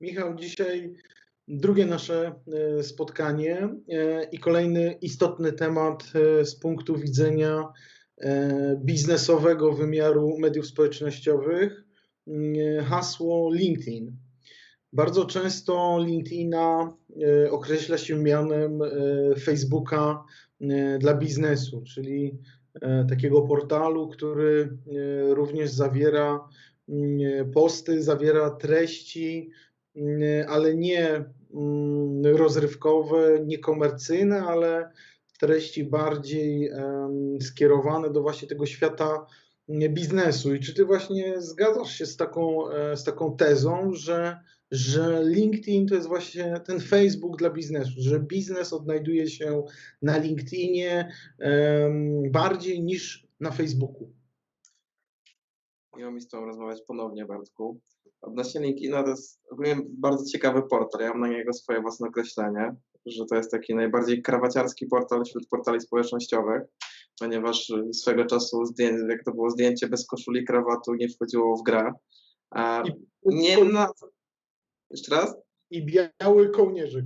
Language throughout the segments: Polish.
Michał, dzisiaj drugie nasze e, spotkanie e, i kolejny istotny temat e, z punktu widzenia biznesowego wymiaru mediów społecznościowych. Hasło LinkedIn. Bardzo często LinkedIna określa się mianem Facebooka dla biznesu, czyli takiego portalu, który również zawiera posty, zawiera treści, ale nie rozrywkowe, niekomercyjne, ale treści bardziej skierowane do właśnie tego świata biznesu. I czy ty właśnie zgadzasz się z taką, e, z taką tezą, że, że LinkedIn to jest właśnie ten Facebook dla biznesu, że biznes odnajduje się na LinkedInie bardziej niż na Facebooku? Miło mi z Tobą rozmawiać ponownie, Bartku. Odnośnie LinkedIna to jest ogólnie bardzo ciekawy portal. Ja mam na niego swoje własne określenie, że to jest taki najbardziej krawaciarski portal wśród portali społecznościowych, ponieważ swego czasu, jak to było zdjęcie bez koszuli krawatu, nie wchodziło w grę. A nie na... Jeszcze raz? I biały kołnierzyk.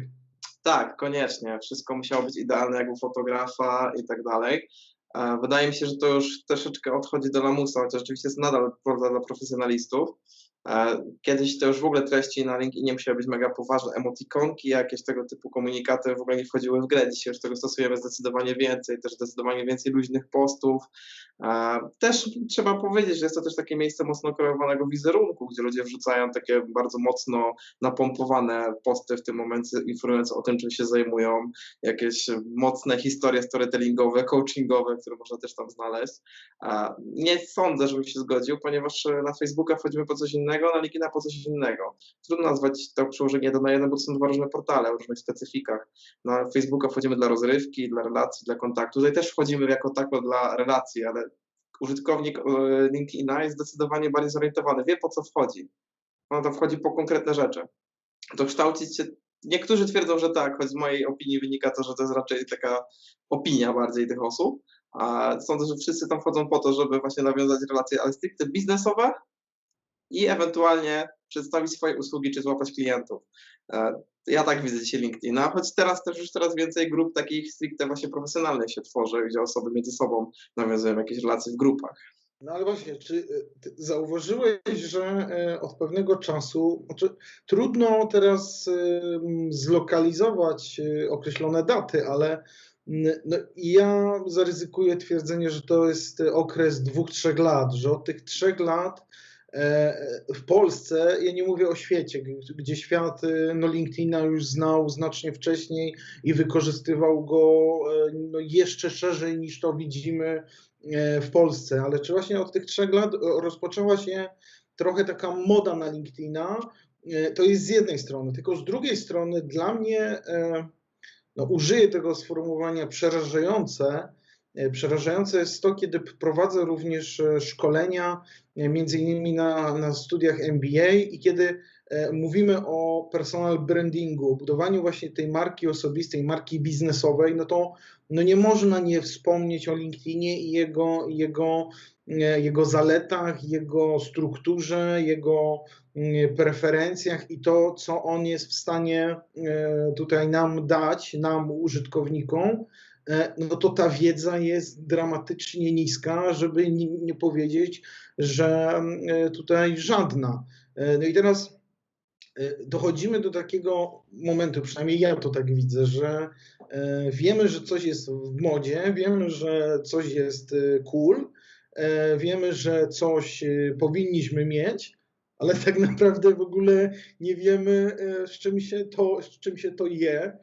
Tak, koniecznie. Wszystko musiało być idealne jak u fotografa i tak dalej. Wydaje mi się, że to już troszeczkę odchodzi do lamusa, chociaż oczywiście jest nadal portal dla profesjonalistów. Kiedyś to już w ogóle treści na LinkedInie musiały być mega poważne, emotikonki, jakieś tego typu komunikaty w ogóle nie wchodziły w grę. Dzisiaj już tego stosujemy zdecydowanie więcej, też zdecydowanie więcej luźnych postów. Też trzeba powiedzieć, że jest to też takie miejsce mocno kreowanego wizerunku, gdzie ludzie wrzucają takie bardzo mocno napompowane posty w tym momencie, informując o tym, czym się zajmują, jakieś mocne historie storytellingowe, coachingowe, które można też tam znaleźć. Nie sądzę, żebym się zgodził, ponieważ na Facebooka wchodzimy po coś innego, innego, na LinkedIna po coś innego. Trudno nazwać to przełożenie do na jeden, bo to są dwa różne portale o różnych specyfikach. Na Facebooka wchodzimy dla rozrywki, dla relacji, dla kontaktu. Tutaj też wchodzimy jako tako dla relacji, ale użytkownik e, LinkedIna jest zdecydowanie bardziej zorientowany, wie po co wchodzi. On tam wchodzi po konkretne rzeczy. To kształcić się Niektórzy twierdzą, że tak, choć z mojej opinii wynika to, że to jest raczej taka opinia bardziej tych osób. A sądzę, że wszyscy tam wchodzą po to, żeby właśnie nawiązać relacje, ale stricte biznesowe i ewentualnie przedstawić swoje usługi czy złapać klientów. E, ja tak widzę dzisiaj LinkedIna, choć teraz też już coraz więcej grup takich stricte właśnie profesjonalnych się tworzy, gdzie osoby między sobą nawiązują jakieś relacje w grupach. No ale właśnie, czy e, zauważyłeś, że e, od pewnego czasu, znaczy, trudno teraz zlokalizować określone daty, ale no, ja zaryzykuję twierdzenie, że to jest okres dwóch, trzech lat, że od tych trzech lat w Polsce, ja nie mówię o świecie, gdzie świat e, no LinkedIna już znał znacznie wcześniej i wykorzystywał go e, no jeszcze szerzej niż to widzimy w Polsce, ale czy właśnie od tych trzech lat rozpoczęła się trochę taka moda na LinkedIna, to jest z jednej strony, tylko z drugiej strony dla mnie, no użyję tego sformułowania przerażające, E, przerażające jest to, kiedy prowadzę również e, szkolenia, e, między innymi na, na studiach MBA i kiedy mówimy o personal brandingu, budowaniu właśnie tej marki osobistej, marki biznesowej, no to no nie można nie wspomnieć o LinkedInie i jego, jego, jego zaletach, jego strukturze, jego preferencjach i to, co on jest w stanie tutaj nam dać, nam użytkownikom, E, no to ta wiedza jest dramatycznie niska, żeby nie, powiedzieć, że e, tutaj żadna. E, no i teraz dochodzimy do takiego momentu, przynajmniej ja to tak widzę, że wiemy, że coś jest w modzie, wiemy, że coś jest cool, wiemy, że coś powinniśmy mieć, ale tak naprawdę w ogóle nie wiemy, z czym się to, z czym się to je.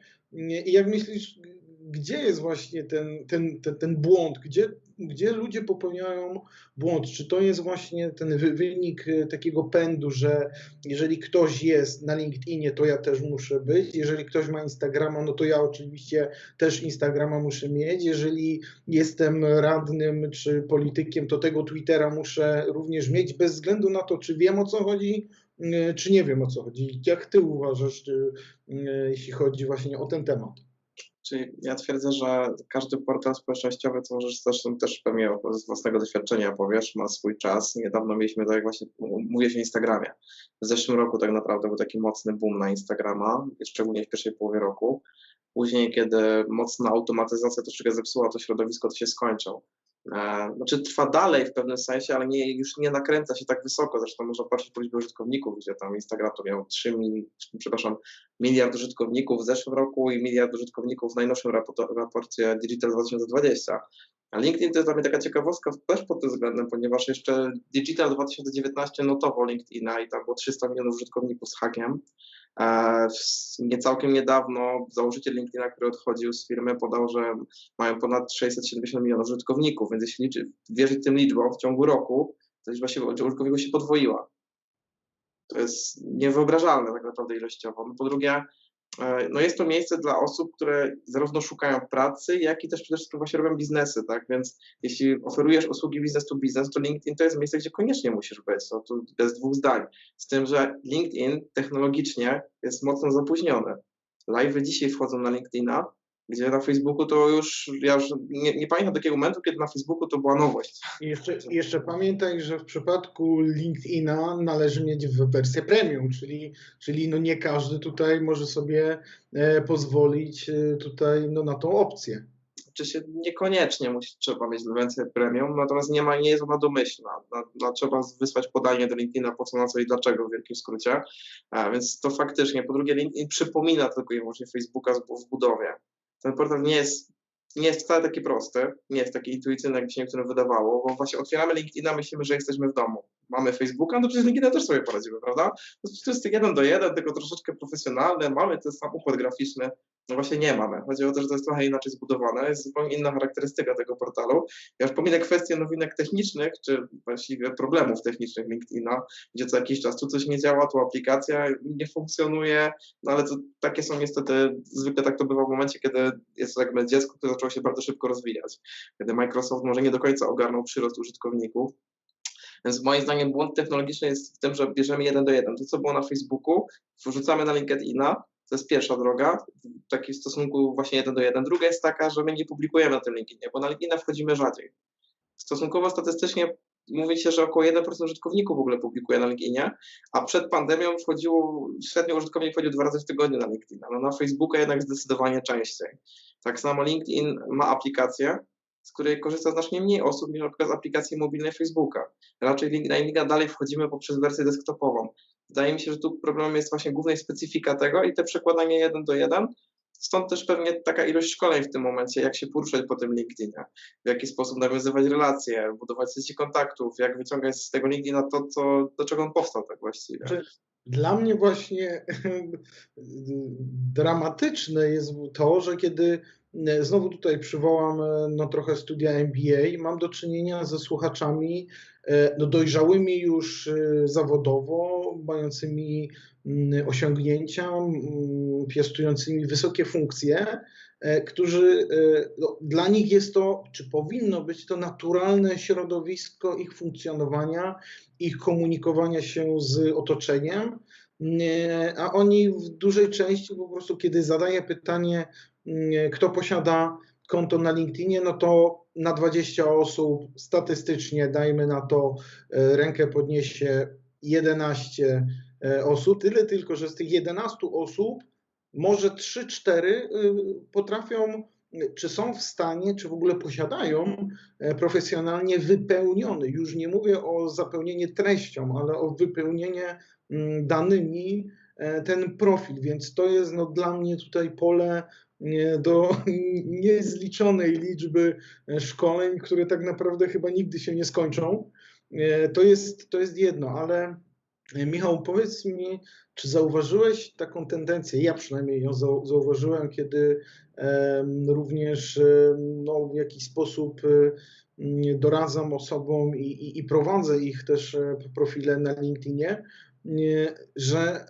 I jak myślisz, gdzie jest właśnie ten, ten, ten, ten błąd, gdzie, gdzie ludzie popełniają błąd? Czy to jest właśnie ten wynik e, takiego pędu, że jeżeli ktoś jest na LinkedInie, to ja też muszę być, jeżeli ktoś ma Instagrama, no to ja oczywiście też Instagrama muszę mieć, jeżeli jestem radnym czy politykiem, to tego Twittera muszę również mieć, bez względu na to, czy wiem o co chodzi, e, czy nie wiem o co chodzi. Jak ty uważasz, e, jeśli chodzi właśnie o ten temat? Czyli ja twierdzę, że każdy portal społecznościowy, to możesz zresztą też pewnie z własnego doświadczenia powiesz, ma swój czas. Niedawno mieliśmy, tak jak właśnie mówię o Instagramie. W zeszłym roku tak naprawdę był taki mocny boom na Instagrama, szczególnie w pierwszej połowie roku. Później, kiedy mocna automatyzacja troszeczkę zepsuła to środowisko, to się skończył. E, znaczy trwa dalej w pewnym sensie, ale nie, już nie nakręca się tak wysoko. Zresztą można patrzeć po liczbie użytkowników, gdzie tam Instagram to miał 3 mil, przepraszam, miliard użytkowników w zeszłym roku i miliard użytkowników w najnowszym raporcie Digital 2020. A LinkedIn to jest dla mnie taka ciekawostka też pod tym względem, ponieważ jeszcze Digital 2019 notował LinkedIna i tam było 300 milionów użytkowników z hakiem. E, nie całkiem niedawno założyciel LinkedIna, który odchodził z firmy, podał, że mają ponad 670 milionów użytkowników, więc jeśli wierzyć tym liczbom, w ciągu roku ta liczba się, użytkowników się podwoiła. To jest niewyobrażalne tak naprawdę ilościowo. No po drugie, E, no jest to miejsce dla osób, które zarówno szukają pracy, jak i też przede wszystkim właśnie robią biznesy, tak? Więc jeśli oferujesz usługi biznes to biznes, to LinkedIn to jest miejsce, gdzie koniecznie musisz być. No, tu bez dwóch zdań. Z tym, że LinkedIn technologicznie jest mocno zapóźniony. Live dzisiaj wchodzą na LinkedIna, gdzie na Facebooku to już, ja już nie, nie pamiętam takiego momentu, kiedy na Facebooku to była nowość. I jeszcze, jeszcze pamiętaj, że w przypadku LinkedIna należy mieć wersję premium, czyli, czyli no nie każdy tutaj może sobie e, pozwolić e, tutaj no, na tą opcję. Oczywiście niekoniecznie musi, trzeba mieć wersję premium, natomiast nie, ma, nie jest ona domyślna. Na, na, trzeba wysłać podanie do LinkedIna po co, na co i dlaczego w wielkim skrócie. A, więc to faktycznie. Po drugie, LinkedIn przypomina tylko i wyłącznie Facebooka w budowie ten portal nie jest, nie jest wcale taki prosty, nie jest taki intuicyjny, jak się niektórym wydawało, bo właśnie otwieramy LinkedIna, myślimy, że jesteśmy w domu. Mamy Facebooka, no przecież LinkedIna też sobie poradzimy, prawda? To jest jeden do jeden, tylko troszeczkę profesjonalne, mamy ten sam układ graficzny, no właśnie nie mamy. Chodzi o to, że to jest trochę inaczej zbudowane, jest zupełnie inna charakterystyka tego portalu. Ja już pominę kwestie nowinek technicznych, czy właściwie problemów technicznych LinkedIna, gdzie co jakiś czas tu coś nie działa, tu aplikacja nie funkcjonuje, no ale to, takie są niestety, zwykle tak to bywa w momencie, kiedy jest jakby dziecko, które zaczęło się bardzo szybko rozwijać, kiedy Microsoft może nie do końca ogarnął przyrost użytkowników, więc moim zdaniem błąd technologiczny jest w tym, że bierzemy jeden do jeden. To, co było na Facebooku, wrzucamy na LinkedIna, to jest pierwsza droga, w takim stosunku właśnie jeden do jeden. Druga jest taka, że my nie publikujemy na tym LinkedInie, bo na LinkedIna wchodzimy rzadziej. Stosunkowo statystycznie mówi się, że około 1% użytkowników w ogóle publikuje na LinkedInie, a przed pandemią wchodziło, średnio użytkownik wchodził dwa razy w tygodniu na LinkedIna. No na Facebooka jednak zdecydowanie częściej. Tak samo LinkedIn ma aplikację, z której korzysta znacznie mniej osób niż na przykład z aplikacji mobilnej Facebooka. Raczej na LinkedIna dalej wchodzimy poprzez wersję desktopową. Wydaje mi się, że tu problemem jest właśnie głównej specyfika tego i te przekładanie jeden do jeden. Stąd też pewnie taka ilość szkoleń w tym momencie, jak się poruszać po tym LinkedInie, w jaki sposób nawiązywać relacje, budować sieci kontaktów, jak wyciągać z tego LinkedIna to, co, do czego on powstał tak właściwie. Dla mnie właśnie dramatyczne jest to, że kiedy znowu tutaj przywołam no, trochę studia MBA, mam do czynienia ze słuchaczami E, no, dojrzałymi już e, zawodowo, mającymi mm, osiągnięcia, mm, piastującymi wysokie funkcje, e, którzy no, dla nich jest to, czy powinno być to naturalne środowisko ich funkcjonowania, ich komunikowania się z otoczeniem, a oni w dużej części po prostu, kiedy zadaję pytanie, mm, kto posiada konto na LinkedInie, no to na 20 osób statystycznie, dajmy na to, e, rękę podniesie 11 e, osób. Tyle tylko, że z tych 11 osób może 3-4 e, potrafią, czy są w stanie, czy w ogóle posiadają profesjonalnie wypełniony, już nie mówię o zapełnienie treścią, ale o wypełnienie mm, danymi ten profil, więc to jest no, dla mnie tutaj pole do niezliczonej liczby szkoleń, które tak naprawdę chyba nigdy się nie skończą. To jest, to jest jedno, ale Michał, powiedz mi, czy zauważyłeś taką tendencję? Ja przynajmniej ją zauważyłem, kiedy również no, w jakiś sposób doradzam osobom i, i, i prowadzę ich też profile na LinkedInie, że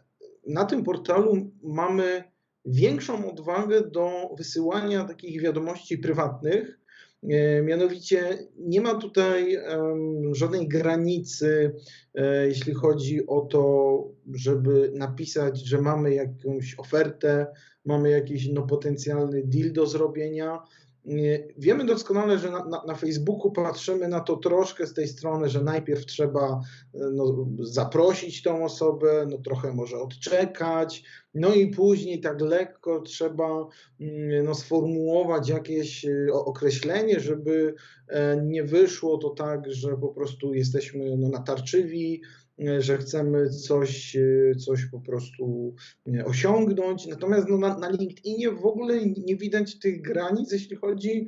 na tym portalu mamy większą odwagę do wysyłania takich wiadomości prywatnych, E, mianowicie nie ma tutaj żadnej granicy, e, jeśli chodzi o to, żeby napisać, że mamy jakąś ofertę, mamy jakiś no, potencjalny deal do zrobienia. Wiemy doskonale, że na, na, na Facebooku patrzymy na to troszkę z tej strony, że najpierw trzeba e, no, zaprosić tą osobę, no, trochę może odczekać, no i później tak lekko trzeba mm, no, sformułować jakieś e, określenie, żeby e, nie wyszło to tak, że po prostu jesteśmy no, natarczywi, że chcemy coś, e, coś po prostu e, osiągnąć. Natomiast no, na, na LinkedInie w ogóle nie widać tych granic, jeśli chodzi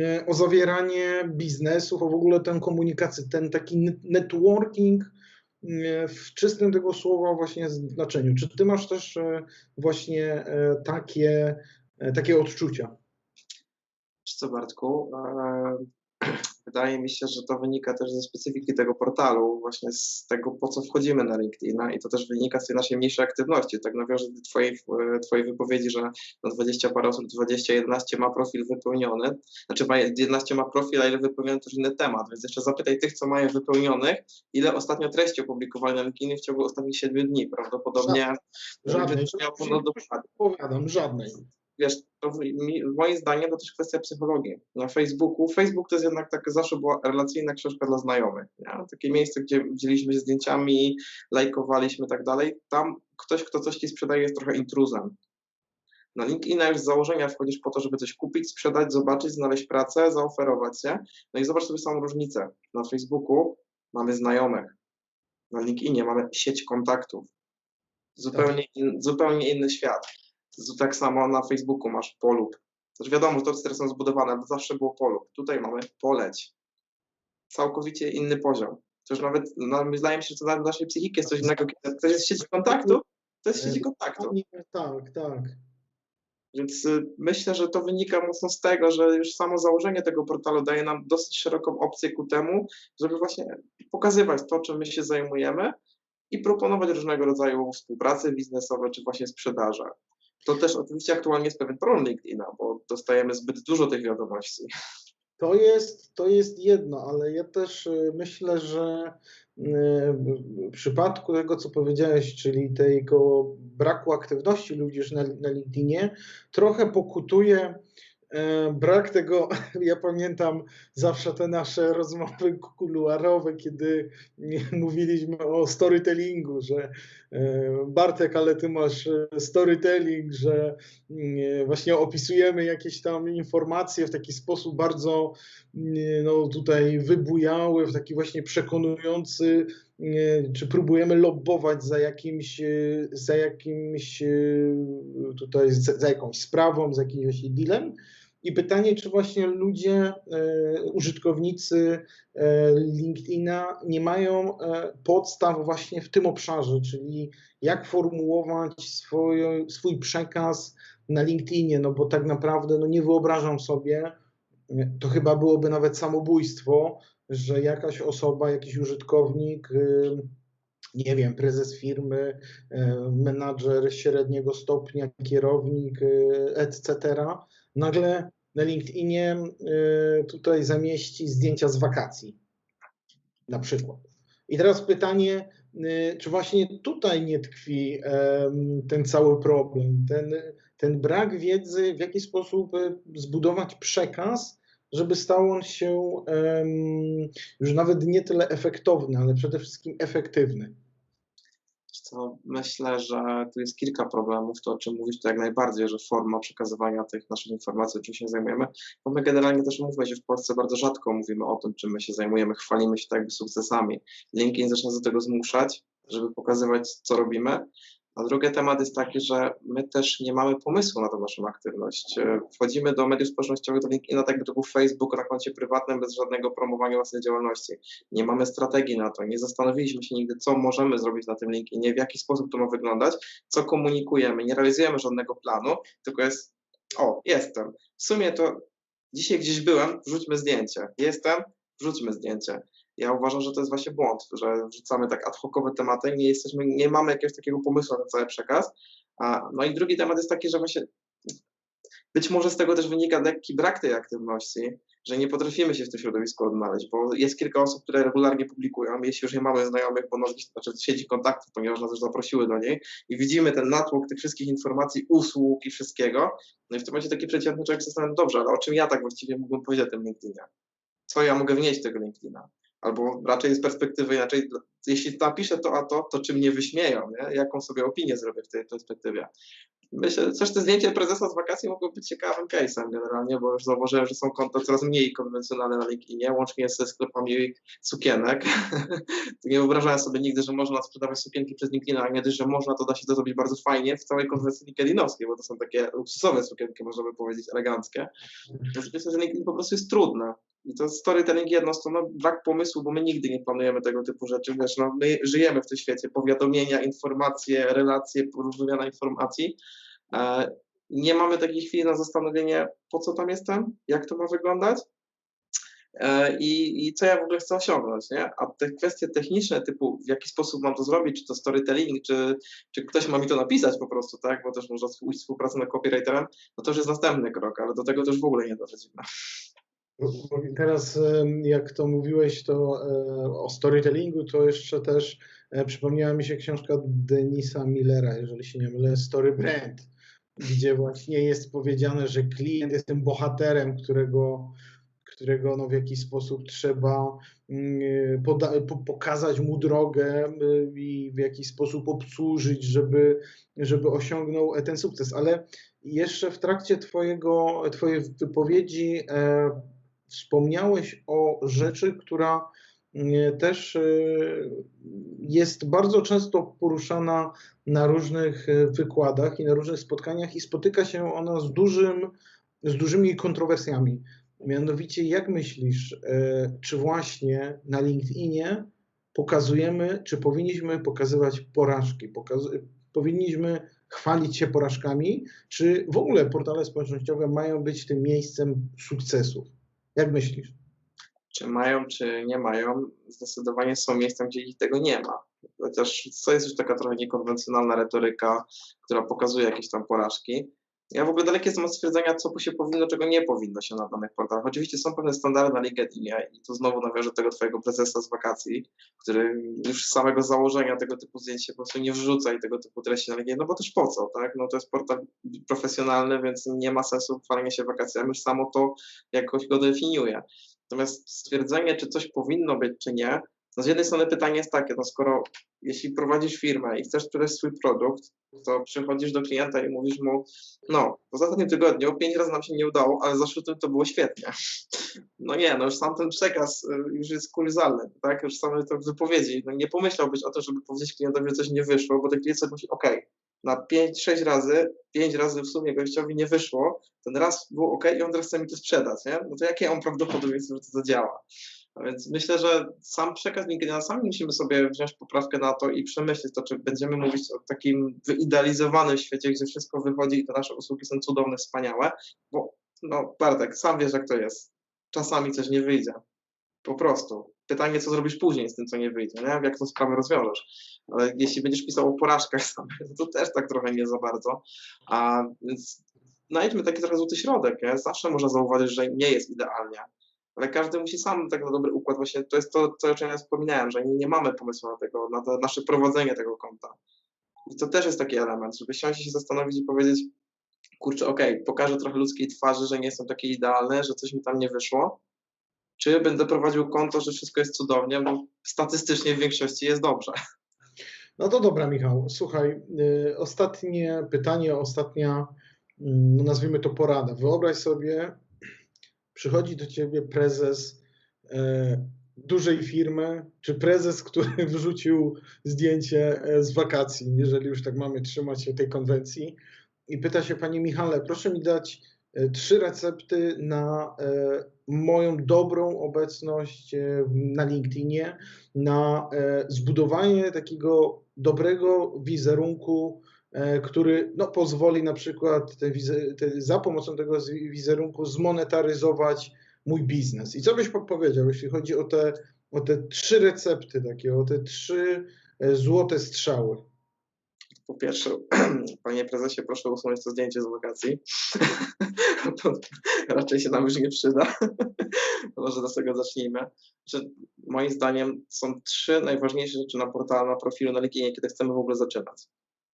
e, o zawieranie biznesów, o w ogóle tę komunikację, ten taki net- networking e, w czystym tego słowa właśnie znaczeniu. Czy ty masz też e, właśnie e, takie, e, takie odczucia? Co, Bartku? Wydaje mi się, że to wynika też ze specyfiki tego portalu, właśnie z tego, po co wchodzimy na LinkedIna i to też wynika z tej naszej mniejszej aktywności. Tak nawiążę do twojej, e, twojej wypowiedzi, że na 20 parę osób, 20, 11 ma profil wypełniony, znaczy ma 11 ma profil, a ile wypełniony to już inny temat, więc jeszcze zapytaj tych, co mają wypełnionych, ile ostatnio treści opublikowali na LinkedInie w ciągu ostatnich 7 dni. Prawdopodobnie Żadnej. będzie miał ponad dokładnie Powiadam, żadnej. Wiesz, to mi, moim zdaniem to też kwestia psychologii. Na Facebooku, Facebook to jest jednak tak zawsze była relacyjna książka dla znajomych. Nie? Takie miejsce, gdzie dzieliliśmy się zdjęciami, lajkowaliśmy i tak dalej. Tam ktoś, kto coś ci sprzedaje, jest trochę intruzem. Na LinkedIna już z założenia wchodzisz po to, żeby coś kupić, sprzedać, zobaczyć, znaleźć pracę, zaoferować się. No i zobacz sobie samą różnicę. Na Facebooku mamy znajomych. Na LinkedInie mamy sieć kontaktów. Zupełnie, in, zupełnie inny świat. Tak samo na Facebooku masz polub. Znaczy wiadomo, że to teraz są zbudowane, ale zawsze było polub. Tutaj mamy poleć. Całkowicie inny poziom. To już nawet, no, wydaje mi się, że to nawet dla naszej psychiki jest coś innego. Kiedy to jest sieć kontaktu, to jest sieć kontaktu. Tak, tak. Więc y, myślę, że to wynika mocno z tego, że już samo założenie tego portalu daje nam dosyć szeroką opcję ku temu, żeby właśnie pokazywać to, czym my się zajmujemy i proponować różnego rodzaju współprace biznesowe czy właśnie sprzedaże. To też oczywiście aktualnie jest pewien problem LinkedIna, bo dostajemy zbyt dużo tych wiadomości. To jest, to jest jedno, ale ja też y, myślę, że y, w przypadku tego, co powiedziałeś, czyli tego braku aktywności ludzi na, na LinkedInie, trochę pokutuje brak tego, ja pamiętam zawsze te nasze rozmowy kuluarowe, kiedy mówiliśmy o storytellingu, że e, Bartek, ale ty masz e, storytelling, że mm, właśnie opisujemy jakieś tam informacje w taki sposób bardzo nie, no, tutaj wybujały, w taki właśnie przekonujący, nie, czy próbujemy lobbować za jakimś, e, za jakimś e, tutaj, za, jakąś sprawą, za jakimś dealem. I pytanie, czy właśnie ludzie, e, użytkownicy e, LinkedIna nie mają e, podstaw właśnie w tym obszarze, czyli jak formułować swoje, swój przekaz na LinkedInie, no bo tak naprawdę no nie wyobrażam sobie, to chyba byłoby nawet samobójstwo, że jakaś osoba, jakiś użytkownik, nie wiem, prezes firmy, menadżer średniego stopnia, kierownik, etc., nagle na LinkedInie y, tutaj zamieści zdjęcia z wakacji, na przykład. I teraz pytanie, y, czy właśnie tutaj nie tkwi ten cały problem, ten, ten brak wiedzy, w jaki sposób y, zbudować przekaz, żeby stał on się już nawet nie tyle efektowny, ale przede wszystkim efektywny. Co myślę, że tu jest kilka problemów, to o czym mówisz, to jak najbardziej, że forma przekazywania tych naszych informacji, czym się zajmujemy, bo my generalnie też mówimy, że w Polsce bardzo rzadko mówimy o tym, czym my się zajmujemy, chwalimy się tak sukcesami. LinkedIn zaczyna do tego zmuszać, żeby pokazywać, co robimy. A drugi temat jest taki, że my też nie mamy pomysłu na tą naszą aktywność. E, Wchodzimy do mediów społecznościowych, do LinkedIna, tak to był Facebook na koncie prywatnym, bez żadnego promowania własnej działalności. Nie mamy strategii na to, nie zastanowiliśmy się nigdy, co możemy zrobić na tym LinkedInie, w jaki sposób to ma wyglądać, co komunikujemy. Nie realizujemy żadnego planu, tylko jest, o, jestem. W sumie to dzisiaj gdzieś byłem, wrzućmy zdjęcie. Jestem, wrzućmy zdjęcie. Ja uważam, że to jest właśnie błąd, że wrzucamy tak ad hocowe tematy, nie jesteśmy, nie mamy jakiegoś takiego pomysłu na cały przekaz. No i drugi temat jest taki, że właśnie być może z tego też wynika lekki brak tej aktywności, że nie potrafimy się w tym środowisku odnaleźć, bo jest kilka osób, które regularnie publikują, jeśli już nie mamy znajomych, bo nas znaczy sieci kontaktów, ponieważ nas już zaprosiły do niej i widzimy ten natłok tych wszystkich informacji, usług i wszystkiego, no i w tym momencie taki przeciętny człowiek zastanawia, dobrze, ale o czym ja tak właściwie mógłbym powiedzieć o tym LinkedInie? Co ja mogę wnieść tego LinkedIna? Albo raczej z perspektywy inaczej, jeśli napiszę to a to, to czy mnie wyśmieją, nie? jaką sobie opinię zrobię w tej perspektywie. Myślę, też te zdjęcie prezesa z wakacji mogło być ciekawym case'em generalnie, bo już zauważyłem, że są konta coraz mniej konwencjonalne na LinkedInie, łącznie ze sklepami sukienek. nie wyobrażałem sobie nigdy, że można sprzedawać sukienki przez LinkedIn, a nie dość, że można, to da się to zrobić bardzo fajnie w całej konwencji LinkedInowskiej, bo to są takie luksusowe sukienki, można by powiedzieć, eleganckie. Więc myślę, że LinkedIn po prostu jest trudne. I to storytelling jedno, to no, brak pomysłu, bo my nigdy nie planujemy tego typu rzeczy. Wiesz, no, my żyjemy w tym świecie, powiadomienia, informacje, relacje, wymiana informacji. E, nie mamy takiej chwili na zastanowienie, po co tam jestem, jak to ma wyglądać e, i, i co ja w ogóle chcę osiągnąć, nie? A te kwestie techniczne, typu w jaki sposób mam to zrobić, czy to storytelling, czy, czy ktoś ma mi to napisać po prostu, tak? Bo też można współpracę nad copywriterem, no to już jest następny krok, ale do tego też w ogóle nie dochodzimy. Teraz, jak to mówiłeś, to e, o storytellingu, to jeszcze też e, przypomniała mi się książka Denisa Millera, jeżeli się nie mylę, Story Brand, gdzie właśnie jest powiedziane, że klient jest tym bohaterem, którego, którego no w jakiś sposób trzeba mm, poda, pokazać mu drogę i w jakiś sposób obsłużyć, żeby, żeby osiągnął ten sukces. Ale jeszcze w trakcie twojego, Twojej wypowiedzi e, wspomniałeś o rzeczy, która mm, też e, jest bardzo często poruszana na różnych e, wykładach i na różnych spotkaniach i spotyka się ona z, dużym, z dużymi kontrowersjami. Mianowicie, jak myślisz, e, czy właśnie na LinkedInie pokazujemy, czy powinniśmy pokazywać porażki? Powinniśmy chwalić się porażkami, czy w ogóle portale społecznościowe mają być tym miejscem sukcesów? Jak myślisz? Czy mają, czy nie mają, zdecydowanie są miejscem, gdzie ich tego nie ma. Chociaż to jest już taka trochę niekonwencjonalna retoryka, która pokazuje jakieś tam porażki. Ja w ogóle daleki jestem od stwierdzenia, co się powinno, czego nie powinno się na danych portalach. Oczywiście są pewne standardy na LinkedInie i tu znowu nawiążę do tego twojego prezesa z wakacji, który już z samego założenia tego typu zdjęć się po prostu nie wrzuca i tego typu treści na LinkedIn, no bo też po co, tak? No to jest portal profesjonalny, więc nie ma sensu chwalenie się wakacjami, samo to jakoś go definiuje. Natomiast stwierdzenie, czy coś powinno być, czy nie, no z jednej strony pytanie jest takie, no skoro jeśli prowadzisz firmę i chcesz sprzedać swój produkt, to przychodzisz do klienta i mówisz mu, no, w ostatnim tygodniu pięć razy nam się nie udało, ale za tym to było świetnie. No nie, no już sam ten przekaz y, już jest kuriozalny, tak? Już same to wypowiedzi. No nie pomyślałbyś o tym, żeby powiedzieć klientowi, że coś nie wyszło, bo ten klient sobie myśli, okej, okay, na 5-6 razy, 5 razy w sumie gościowi nie wyszło, ten raz był ok i on teraz chce mi to sprzedać, nie? No to jakie on prawdopodobieństwo, że to zadziała? A więc myślę, że sam przekaz LinkedIna, sami musimy sobie wziąć poprawkę na to i przemyśleć to, czy będziemy mówić o takim wyidealizowanym świecie, gdzie wszystko wychodzi i te nasze usługi są cudowne, wspaniałe, bo no Bartek, sam wiesz jak to jest. Czasami coś nie wyjdzie. Po prostu. Pytanie, co zrobisz później z tym, co nie wyjdzie, nie? jak tą sprawę rozwiążesz. Ale jeśli będziesz pisał o porażkach samych, to też tak trochę nie za bardzo. A więc znajdźmy taki trochę złoty środek. Nie? Zawsze można zauważyć, że nie jest idealnie ale każdy musi sam tak na dobry układ. Właśnie to jest to, co ja wspominałem, że nie, mamy pomysłu na tego, na to nasze prowadzenie tego konta. I to też jest taki element, żeby siąść się zastanowić i powiedzieć, kurczę, okej, okay, pokażę trochę ludzkiej twarzy, że nie jestem taki idealny, że coś mi tam nie wyszło, czy będę prowadził konto, że wszystko jest cudownie, bo statystycznie w większości jest dobrze. No to dobra, Michał. Słuchaj, y, ostatnie pytanie, ostatnia, no nazwijmy to porada. Wyobraź sobie, przychodzi do ciebie prezes e, dużej firmy, czy prezes, który wrzucił zdjęcie e, z wakacji, jeżeli już tak mamy trzymać się tej konwencji, i pyta się, panie Michale, proszę mi dać e, trzy recepty na moją dobrą obecność na LinkedInie, na zbudowanie takiego dobrego wizerunku E, który no, pozwoli na przykład te, te, za pomocą tego wizerunku zmonetaryzować mój biznes. I co byś powiedział, jeśli chodzi o te, o te trzy recepty takie, o te trzy e, złote strzały? po pierwsze, panie prezesie, proszę usunąć to zdjęcie z wakacji. to raczej się nam już nie przyda. Może do tego zacznijmy. Że moim zdaniem są trzy najważniejsze rzeczy na portalu, na profilu na LinkedInie, kiedy chcemy w ogóle zaczynać.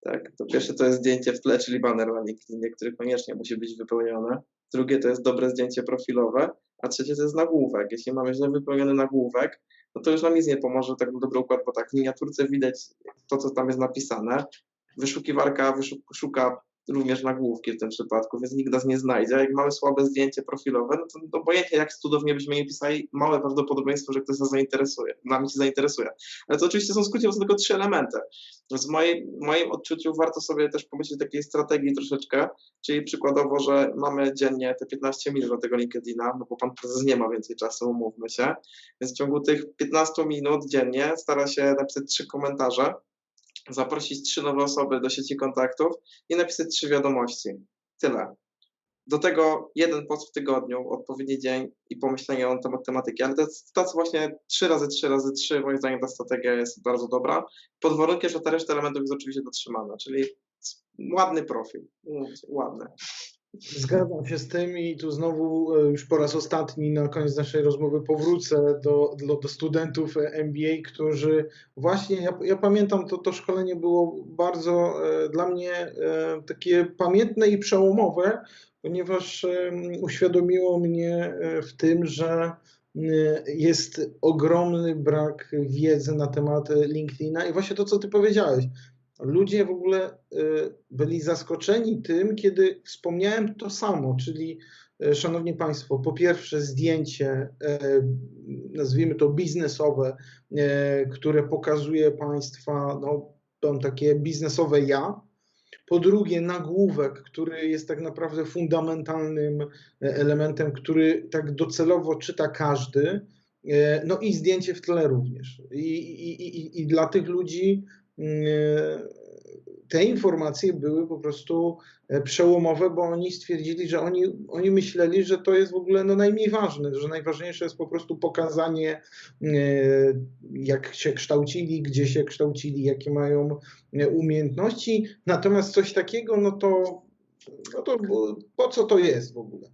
Tak, to pierwsze to jest zdjęcie w tle, czyli banner na LinkedInie, który koniecznie musi być wypełniony. Drugie to jest dobre zdjęcie profilowe, a trzecie to jest nagłówek. Jeśli mamy źle wypełniony nagłówek, no to już nam nic nie pomoże, tak na dobry układ, bo tak w miniaturce widać to, co tam jest napisane. Wyszukiwarka wyszuk- szuka również nagłówki w tym przypadku, więc nikt nas nie znajdzie. Jak mamy słabe zdjęcie profilowe, no to obojętnie jak cudownie byśmy nie pisali, małe prawdopodobieństwo, że ktoś nas zainteresuje, nami się zainteresuje. Ale to oczywiście są skrócie, są tylko trzy elementy. W mojej, moim odczuciu warto sobie też pomyśleć o takiej strategii troszeczkę, czyli przykładowo, że mamy dziennie te 15 minut do tego LinkedIna, no bo pan prezes nie ma więcej czasu, umówmy się, więc w ciągu tych 15 minut dziennie stara się napisać trzy komentarze, zaprosić trzy nowe osoby do sieci kontaktów i napisać trzy wiadomości. Tyle. Do tego jeden post w tygodniu, odpowiedni dzień i pomyślenie na temat tematyki. Ale to to, właśnie 3 razy 3 razy 3, moim zdaniem ta strategia jest bardzo dobra. Pod warunkiem, że ta reszta elementów jest oczywiście dotrzymana, czyli ładny profil. Ładny. Zgadzam się z tym i tu znowu e, już po raz ostatni na koniec naszej rozmowy powrócę do, do, do studentów MBA, którzy właśnie, ja, ja pamiętam, to, to szkolenie było bardzo e, dla mnie e, takie pamiętne i przełomowe, ponieważ e, uświadomiło mnie e, w tym, że e, jest ogromny brak wiedzy na temat LinkedIna i właśnie to, co ty powiedziałeś. Ludzie w ogóle y, byli zaskoczeni tym, kiedy wspomniałem to samo, czyli y, Szanowni Państwo, po pierwsze zdjęcie, y, nazwijmy to biznesowe, które pokazuje Państwa no, takie biznesowe ja. Po drugie, nagłówek, który jest tak naprawdę fundamentalnym elementem, który tak docelowo czyta każdy. No i zdjęcie w tle również. I, i, i, i dla tych ludzi te informacje były po prostu e, przełomowe, bo oni stwierdzili, że oni, oni myśleli, że to jest w ogóle no, najmniej ważne, że najważniejsze jest po prostu pokazanie, e, jak się kształcili, gdzie się kształcili, jakie mają e, umiejętności. Natomiast coś takiego, no to, no to po co to jest w ogóle?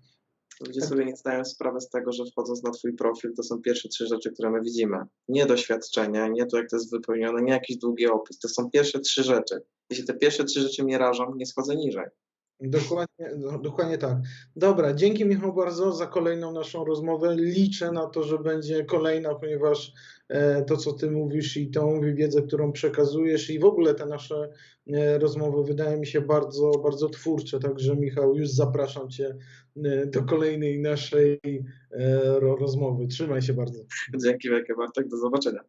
Ludzie sobie nie zdają sprawy z tego, że wchodząc na Twój profil, to są pierwsze trzy rzeczy, które my widzimy. Nie doświadczenie, nie to, jak to jest wypełnione, nie jakiś długi opis. To są pierwsze trzy rzeczy. Jeśli te pierwsze trzy rzeczy mnie rażą, nie schodzę niżej. Dokładnie, no, dokładnie tak. Dobra, dzięki Michał bardzo za kolejną naszą rozmowę. Liczę na to, że będzie kolejna, ponieważ e, to, co Ty mówisz i tą wiedzę, którą przekazujesz i w ogóle te nasze e, rozmowy wydają mi się bardzo, bardzo twórcze. Także Michał, już zapraszam Cię e, do kolejnej naszej rozmowy. Trzymaj się bardzo. Dzięki wielkie Bartek, do zobaczenia.